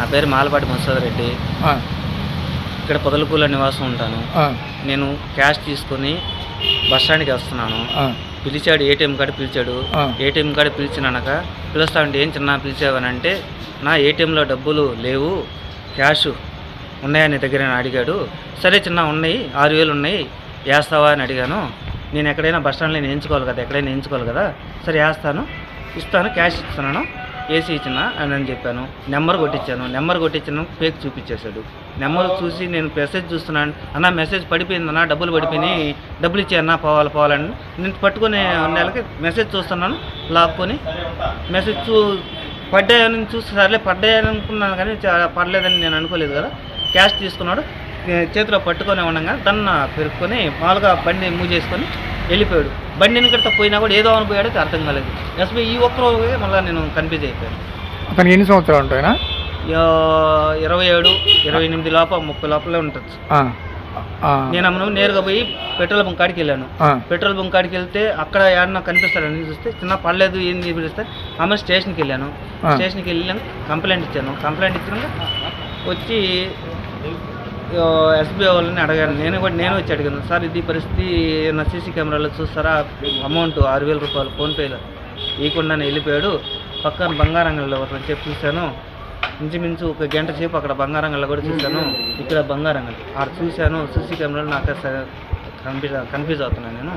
నా పేరు మాలపాటి మసూద్ రెడ్డి. ఇక్కడ పొదలకూల నివాసం ఉంటాను. నేను క్యాష్ తీసుకొని బస్ స్టాండ్కి వస్తున్నాను. పిలిచాడు ఏటీఎం కార్డు పిలిచాడు. ఏటీఎం కార్డు పిలిచినాక పిలుస్తా ఉంటే ఏం చిన్న పిలిచావని అంటే నా ఏటీఎంలో డబ్బులు లేవు క్యాష్ ఉన్నాయా నీ దగ్గర అని అడిగాడు. సరే చిన్న ఉన్నాయి ఆరు వేలు ఉన్నాయి వేస్తావా అని అడిగాను. నేను ఎక్కడైనా బస్ స్టాండ్లో నేను ఎంచుకోవాలి కదా ఎక్కడైనా ఎంచుకోవాలి కదా సరే వేస్తాను. ఇస్తాను క్యాష్ ఇస్తున్నాను. ఏసీ ఇచ్చిన అని అని చెప్పాను. నెంబర్ కొట్టించాను. నెంబర్ కొట్టించాను ఫేక్ చూపించేశాడు. నెంబర్ చూసి నేను మెసేజ్ చూస్తున్నాను. అన్న మెసేజ్ పడిపోయిందన్నా డబ్బులు పడిపోయినాయి. డబ్బులు ఇచ్చే పోవాలి పోవాలని నేను పట్టుకునే నెలకి మెసేజ్ చూస్తున్నాను. లాక్కొని మెసేజ్ చూ పడ్డాయని చూసి సర్లే పడ్డాయని అనుకున్నాను కానీ పడలేదని నేను అనుకోలేదు కదా. క్యాష్ తీసుకున్నాడు. చేతిలో పట్టుకొని ఉండగా దన్న పెరుక్కొని మామూలుగా బండి మూవ్ చేసుకొని వెళ్ళిపోయాడు. బండి వెనకడితో పోయినా కూడా ఏదో అనుకోయాడో అర్థం కాలేదు. ఎస్బీ ఈ ఒక్క రోజు మళ్ళీ నేను కన్ఫ్యూజ్ అయిపోయాను. అతనికి ఎన్ని సంవత్సరాలు ఉంటాయినా? ఇరవై ఏడు ఇరవై ఎనిమిది లోపల ముప్పై లోపలే ఉంటుంది. నేను అమ్మను నేరుగా పోయి పెట్రోల్ బంక్ కాడికి వెళ్ళాను. పెట్రోల్ బంక్ కాడికి వెళ్తే అక్కడ ఏడన్నా కనిపిస్తాడని చూస్తే చిన్న పడలేదు ఏంది పిలిస్తే ఆమె స్టేషన్కి వెళ్ళాను. స్టేషన్కి వెళ్ళాను కంప్లైంట్ ఇచ్చాను. కంప్లైంట్ ఇచ్చినాక వచ్చి ఎస్బీఐ వాళ్ళని అడిగాను నేను కూడా నేను వచ్చి అడిగాను సార్ ఇది పరిస్థితి నా సీసీ కెమెరాలో చూస్తారా? అమౌంట్ ఆరు వేల రూపాయలు ఫోన్పేలో ఇవ్వకుండానే వెళ్ళిపోయాడు. పక్కన బంగారంగంలో అని చెప్పి చూశాను. ఇంచుమించు ఒక గంట సేపు అక్కడ బంగారంగంలో కూడా చూశాను. ఇక్కడ బంగారంగల్ ఆడ చూశాను. సీసీ కెమెరాలో నాకు కన్ఫ్యూజ్ అవుతున్నాను నేను.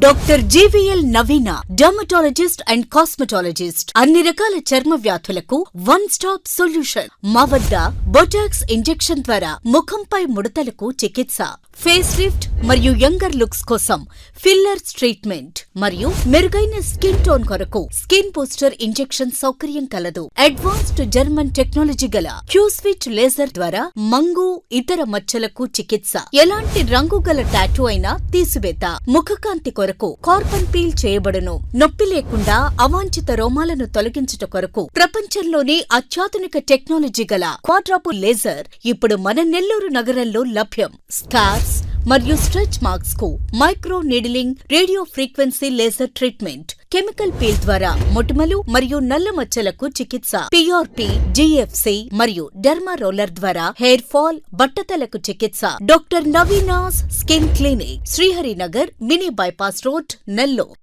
Doctor GVL Naveena dermatologist and cosmetologist. అన్ని రకాల చర్మ వ్యాధులకు వన్ స్టాప్ సొల్యూషన్. మా వద్ద బొటాక్స్ ఇంజెక్షన్ ద్వారా ముఖంపై ముడతలకు చికిత్స. ఫేస్ లిఫ్ట్ మరియు యంగర్ లుక్స్ కోసం ఫిల్లర్స్ ట్రీట్మెంట్ మరియు మెరుగైన స్కిన్ టోన్ కొరకు స్కిన్ బూస్టర్ ఇంజెక్షన్ సౌకర్యం కలదు. అడ్వాన్స్డ్ జర్మన్ టెక్నాలజీ గల క్యూస్విచ్ లేజర్ ద్వారా మంగు ఇతర మచ్చలకు చికిత్స. ఎలాంటి రంగు గల టాటూ అయినా తీసివేత. ముఖకాంతి కొరకు కార్బన్ పీల్ చేయబడును. నొప్పి లేకుండా అవాంఛిత రోమాలను తొలగించుట కొరకు ప్రపంచంలోనే అత్యాధునిక టెక్నాలజీ గల క్వాడ్రాపు లేజర్ ఇప్పుడు మన నెల్లూరు నగరంలో లభ్యం. స్కార్ మరియు stretch మార్క్స్కు micro needling radio frequency laser treatment chemical peel ద్వారా మొటిమలు మరియు నల్ల మచ్చలకు చికిత్స పిఆర్పి జిఎఫ్సి మరియు డెర్మా రోలర్ ద్వారా హెయిర్ ఫాల్ బట్టతలకు చికిత్స. Doctor Naveena's skin clinic Sriharinagar mini bypass road Nellore.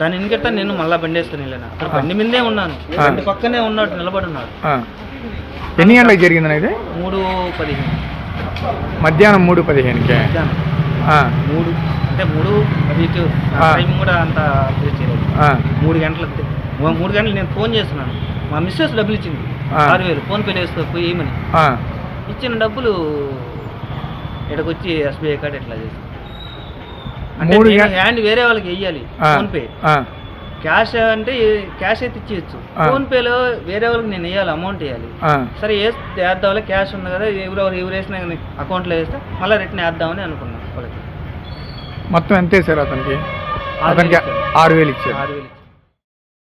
దాని ఇంకట నేను మళ్ళా బండి వేసుకుని వెళ్ళాను. అక్కడ బండి మీదే ఉన్నాను. బండి పక్కనే ఉన్నాడు నిలబడి ఉన్నాడు. ఎన్ని గంటలకు జరిగిందని ఇది మూడు పదిహేను. మధ్యాహ్నం మూడు పదిహేనుకే. మూడు అంటే మూడు ఆ. టైం కూడా అంత మూడు గంటలకు మూడు గంటలు నేను ఫోన్ చేస్తున్నాను. మా మిస్సెస్ డబ్బులు ఇచ్చింది. ఆరు వేలు. ఫోన్ పే వేసుకో పోయి ఏమని ఇచ్చిన డబ్బులు ఇక్కడికి వచ్చి ఎస్బీఐ కార్డు ఎట్లా చేసి అంటే హ్యాండ్ వేరే వాళ్ళకి వెయ్యాలి ఆ, ఫోన్ పే. ఆ, క్యాష్ అంటే క్యాష్ అయితే ఇచ్చేయచ్చు. ఫోన్ పేలో వేరే వాళ్ళకి నేను వేయాలి అమౌంట్ వేయాలి. సరే వేస్తే వేద్దాంలే క్యాష్ ఉంది కదా ఎవరెవరు ఎవరు వేసినా అకౌంట్లో వేస్తే మళ్ళీ రిటర్న్ వేద్దామని అనుకున్నాను వాళ్ళకి మొత్తం ఎంత వేసారు అతనికి అతనికి. ఆరు వేలు ఇచ్చారు ఆరు వేలు ఇచ్చారు.